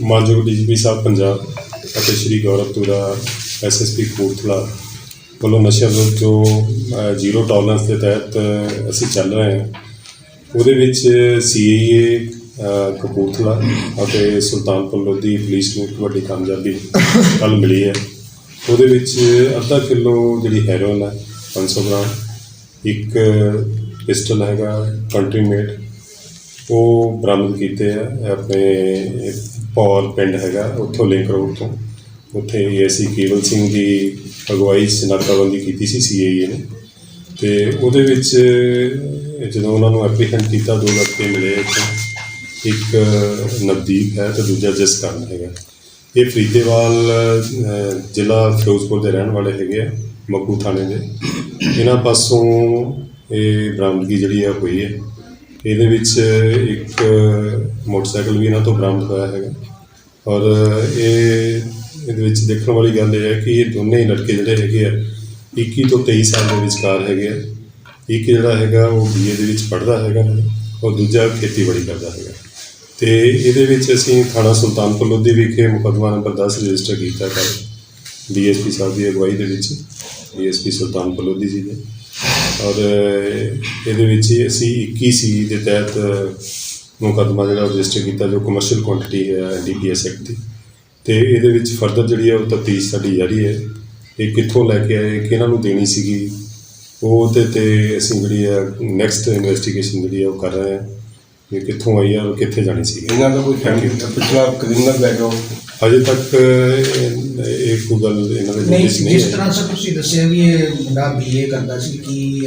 ਮਾਨਯੋਗ ਡੀਜੀਪੀ ਸਾਹਿਬ ਪੰਜਾਬ ਅਤੇ ਸ਼੍ਰੀ ਗੌਰਵ ਤੁਰਾ ਐਸਐਸਪੀ ਕਪੂਰਥਲਾ ਵੱਲੋਂ ਨਸ਼ੇ ਵਿਰੁੱਧ ਜੋ ਜ਼ੀਰੋ ਟੋਲਰੈਂਸ ਦੇ ਤਹਿਤ ਅਸੀਂ ਚੱਲ ਰਹੇ ਹਾਂ, ਉਹਦੇ ਵਿੱਚ ਸੀਏਏ ਕਪੂਰਥਲਾ ਅਤੇ ਸੁਲਤਾਨਪੁਰ ਲੋਧੀ ਪੁਲਿਸ ਨੂੰ ਇੱਕ ਵੱਡੀ ਕਾਮਯਾਬੀ ਕੱਲ ਮਿਲੀ ਹੈ। ਉਹਦੇ ਵਿੱਚ ਅੱਧਾ ਕਿਲੋ ਜਿਹੜੀ ਹੈਰੋਇਨ ਹੈ 500 ਗ੍ਰਾਮ, ਇੱਕ ਪਿਸਟਲ ਹੈਗਾ ਕੰਟਰੀ ਮੇਡ ਉਹ ਬਰਾਮਦ ਕੀਤੇ ਆ, ਆਪਣੇ ਪੌਲ ਪਿੰਡ ਹੈਗਾ, ਉੱਥੋਂ ਲਿੰਕ ਰੋਡ ਤੋਂ। ਉੱਥੇ ਏਸੀ ਕੇਵਲ ਸਿੰਘ ਦੀ ਅਗਵਾਈ 'ਚ ਨਾਕਾਬੰਦੀ ਕੀਤੀ ਸੀ ਸੀਏਏ ਨੇ। ਤੇ ਉਹਦੇ ਵਿੱਚ, ਜਦੋਂ ਉਹਨਾਂ ਨੂੰ ਐਪਲੀਕੈਂਟ ਕੀਤਾ, ਦੋ ਲੜਕੇ ਮਿਲੇ ਇੱਥੋਂ। ਇੱਕ ਨਵਦੀਪ ਹੈ ਤੇ ਦੂਜਾ ਜਸਕਰਨ ਹੈਗਾ। ਇਹ ਫਰੀਦੇਵਾਲ ਜ਼ਿਲ੍ਹਾ ਫਿਰੋਜ਼ਪੁਰ ਦੇ ਰਹਿਣ ਵਾਲੇ ਹੈਗੇ ਆ, ਮੱਕੂ ਥਾਣੇ ਦੇ। ਇਹਨਾਂ ਪਾਸੋਂ ਇਹ ਬਰਾਮਦਗੀ ਜਿਹੜੀ ਆ ਹੋਈ ਹੈ। ਇਹਦੇ ਵਿੱਚ ਇੱਕ ਮੋਟਰਸਾਈਕਲ ਵੀ ਇਹਨਾਂ ਤੋਂ ਬਰਾਮਦ ਹੋਇਆ ਹੈਗਾ। ਔਰ ਇਹ, ਇਹਦੇ ਵਿੱਚ ਦੇਖਣ ਵਾਲੀ ਗੱਲ ਇਹ ਹੈ ਕਿ ਇਹ ਦੋਨੇ ਹੀ ਲੜਕੇ ਜਿਹੜੇ ਹੈਗੇ ਆ 21 ਤੋਂ 23 ਸਾਲ ਦੇ ਵਿਚਕਾਰ ਹੈਗੇ ਆ। ਇੱਕ ਜਿਹੜਾ ਹੈਗਾ ਉਹ ਬੀਏ ਦੇ ਵਿੱਚ ਪੜ੍ਹਦਾ ਹੈਗਾ ਔਰ ਦੂਜਾ ਖੇਤੀਬਾੜੀ ਕਰਦਾ ਹੈਗਾ। ਤੇ ਇਹਦੇ ਵਿੱਚ ਅਸੀਂ ਥਾਣਾ ਸੁਲਤਾਨਪੁਰ ਲੋਧੀ ਵਿਖੇ ਮੁਕੱਦਮਾ ਨੰਬਰ 10 ਰਜਿਸਟਰ ਕੀਤਾ ਕੱਲ ਡੀਐਸਪੀ ਸਾਹਿਬ ਦੀ ਅਗਵਾਈ ਦੇ ਵਿੱਚ ਡੀਐਸਪੀ ਸੁਲਤਾਨਪੁਰ ਲੋਧੀ ਜੀ ਦੇ। ਔਰ ਇਹਦੇ ਵਿੱਚ ਹੀ ਅਸੀਂ 21 ਸੀ ਦੇ ਤਹਿਤ ਮੁਕੱਦਮਾ ਜਿਹੜਾ ਰਜਿਸਟਰ ਕੀਤਾ ਜੋ ਕਮਰਸ਼ੀਅਲ ਕੁਆਂਟੀਟੀ ਹੈ ਐਨਡੀਪੀਐਸ ਐਕਟ ਦੀ। ਤੇ ਇਹਦੇ ਵਿੱਚ ਫਰਦਰ ਜਿਹੜੀ ਹੈ ਉਹ ਤਫਤੀਸ਼ ਸਾਡੀ ਜਾਰੀ ਹੈ। ਇਹ ਕਿੱਥੋਂ ਲੈ ਕੇ ਆਏ, ਕਿਹਨਾਂ ਨੂੰ ਦੇਣੀ ਸੀਗੀ, ਉਹ ਤੇ ਤੇ ਅਸੀਂ ਜਿਹੜੀ ਹੈ ਨੈਕਸਟ ਇਨਵੈਸਟੀਗੇਸ਼ਨ ਜਿਹੜੀ ਹੈ ਉਹ ਕਰ ਰਹੇ ਹਾਂ। ਇਹ ਕਿੱਥੋਂ ਆਈ ਹੈ ਔਰ ਕਿੱਥੇ ਜਾਣੀ ਸੀਗੀ ਇਹਨਾਂ ਦਾ ਕੋਈ ਫੈਮਿਲੀ ਪਿਛਲਾ ਕ੍ਰਿਮੀਨਲ ਬੈਕਗ੍ਰਾਉਂਡ ਅਜੇ ਤੱਕ ਇਹ ਇਹ ਕੋਈ ਗੱਲ ਇਹਨਾਂ ਦੇ ਨਹੀਂ ਨੋਟਿਸ ਨਹੀਂ ਜਿਸ ਆਈ ਤਰ੍ਹਾਂ ਸਰ ਤੁਸੀਂ ਦੱਸਿਆ ਵੀ ਇਹ ਮੁੰਡਾ ਬੀਏ ਕਰਦਾ ਸੀ ਕਿ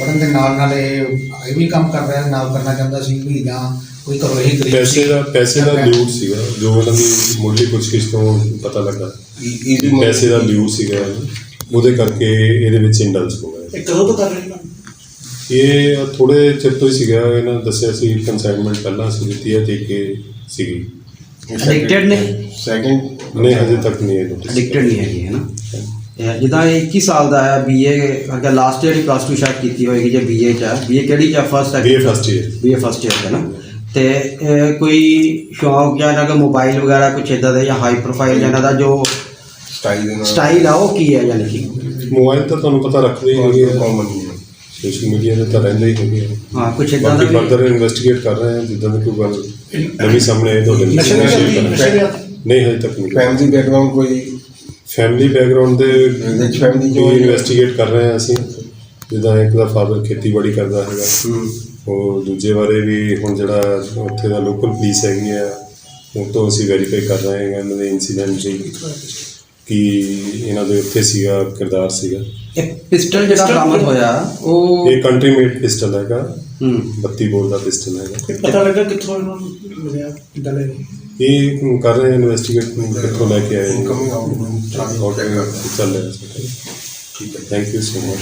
ਪੜਨ ਦੇ ਨਾਲ ਨਾਲ ਇਹ ਇਹ ਵੀ ਕੰਮ ਕਰ ਰਿਹਾ ਨਾਲ ਕਰਨਾ ਚਾਹੁੰਦਾ ਸੀ ਵੀ ਜਾਂ ਕੋਈ ਘਰੋਂ ਹੀ ਗਰੀਬ ਪੈਸੇ ਸੀ। ਦਾ ਪੈਸੇ ਦਾ ਲਿਊਟ ਸੀਗਾ ਜੋ ਉਹਨਾਂ ਦੀ ਮੁੱਢਲੀ ਪੁੱਛਗਿੱਛ ਤੋਂ ਪਤਾ ਲੱਗਾ। ਈਜ਼ੀ ਪੈਸੇ ਦਾ ਲਿਊਟ ਸੀਗਾ। ਉਹਦੇ ਕਰਕੇ ਇਹਦੇ ਵਿੱਚ ਇੰਡਲਸ ਹੋ ਗਏ ਇਹ ਕਦੋਂ ਤੋਂ ਕਰ ਰਹੇ ਨੇ? ਇਹ ਥੋੜੇ ਚਿਰ ਤੋਂ ਹੀ ਸੀਗਾ ਇਹਨਾਂ ਨੇ ਦੱਸਿਆ ਸੀ ਕੰਸਾਈਨਮੈਂਟ ਪਹਿਲਾਂ ਸੀ ਦਿੱਤੀ ਹੈ ਤੇ ਕਿ ਸੀਗੀ। Addicted ਨੇ? ਸੈਕਿੰਡ ਨਹੀਂ ਹਜੇ ਤੱਕ ਨਹੀਂ ਇਹ ਨੋਟਿਸ ਐਡਿਕਟਡ ਨਹੀਂ ਹੈਗੀ ਹੈ ਨਾ? ਇਹ ਜਿੱਦਾਂ ਇਹ 21 ਸਾਲ ਦਾ ਹੈ ਬੀਏ ਅਗਰ ਲਾਸਟ ਈਅਰ ਹੀ ਪਲੱਸ 2 ਸ਼ਾਇਦ ਕੀਤੀ ਹੋਏਗੀ ਜੇ ਬੀਏ ਚ ਬੀਏ ਕਿਹੜੀ ਚ first BA first year BA first year ਹੈ ਨਾ? ਤੇ ਇਹ ਕੋਈ ਸ਼ੌਂਕ ਜਾਂ ਦਾ ਮੋਬਾਈਲ ਵਗੈਰਾ ਕੁਛ ਇਦਾਂ ਦਾ ਜਾਂ ਹਾਈ ਪ੍ਰੋਫਾਈਲ ਇਹਨਾਂ ਦਾ ਜੋ ਸਟਾਈਲ ਦੇ ਨਾਲ। ਸਟਾਈਲ ਆ ਉਹ ਕੀ ਹੈ ਯਾਨੀ ਕਿ? ਮੋਬਾਈਲ ਤਾਂ ਤੁਹਾਨੂੰ ਪਤਾ ਰੱਖਦੇ ਹੀ ਹੈਗੇ ਆ ਕਾਮਨ ਸੋਸ਼ਲ ਮੀਡੀਆ ਦੇ ਤਾਂ ਰਹਿੰਦੇ ਹੀ ਹੈਗੇ ਹਾਂ ਕੁਛ ਇਦਾਂ ਦਾ ਬਾਕੀ ਵੀ ਫਰਦਰ ਇਨਵੈਸਟੀਗੇਟ ਕਰ ਰਹੇ ਹਾਂ ਜਿੱਦਾਂ ਦੀ ਕੋਈ ਗੱਲ ਨਵੀਂ ਸਾਹਮਣੇ ਆਏ ਤੁਹਾਡੇ ਨਾਲ ਨਸ਼ੇ ਦੇ share ਪ੍ਰਤੀ- ਕਰਾਂਗੇ। ਨਸ਼ੇ ਦੇ ਨਹੀਂ ਹਜੇ ਤੱਕ ਨਹੀਂ। ਫੈਮਿਲੀ ਬੈਕਗ੍ਰਾਉਂਡ ਕੋਈ? ਫੈਮਿਲੀ ਬੈਕਗ੍ਰਾਉਂਡ ਦੇ ਰਿਚ ਫੈਮਿਲੀ ਜੋ ਜੋ ਇਨਵੈਸਟੀਗੇਟ ਕਰ ਰਹੇ ਹਾਂ ਅਸੀਂ। ਜਿੱਦਾਂ ਇੱਕ ਦਾ ਫਾਦਰ ਖੇਤੀਬਾੜੀ ਕਰਦਾ ਹੈਗਾ। ਉਹ ਦੂਜੇ ਬਾਰੇ ਵੀ ਹੁਣ ਜਿਹੜਾ ਉੱਥੇ ਦਾ ਲੋਕਲ ਪੁਲਿਸ ਹੈਗੀ ਆ ਉਹ ਤੋਂ ਅਸੀਂ ਵੈਰੀਫਾਈ ਕਰ ਰਹੇ ਹਾਂ ਇਹਨਾਂ ਦੇ ਇਨਸੀਡੈਂਟ ਦੀ। ਕਿ ਇਹਨਾਂ ਦੇ ਉੱਥੇ ਸੀਗਾ ਕਿਰਦਾਰ ਸੀਗਾ। ਇੱਕ ਪਿਸਟਲ ਜਿਹੜਾ ਬਰਾਮਦ ਹੋਇਆ ਉਹ ਇਹ ਕੰਟਰੀ ਮੇਡ ਪਿਸਟਲ ਹੈਗਾ। ਹੂੰ। 32 ਬੋਰ ਦਾ ਪਿਸਟਲ ਹੈਗਾ। ਇਹ ਪਤਾ ਲੱਗਾ ਕਿੱਥੋਂ ਇਹਨਾਂ ਨੂੰ ਮਿਲਿਆ ਕਿੱਦਾਂ ਲੈ ਇਹ ਕਰ ਰਹੇ ਇਨਵੈਸਟੀਗੇਟ ਕਿੱਥੋਂ ਲੈ ਕੇ ਆਏ ਨੇ। ਇਨਕਮਿੰਗ ਆਊਟਗੋਇੰਗ ਚੱਲ ਰਿਹਾ। ਠੀਕ ਹੈ। Thank you so much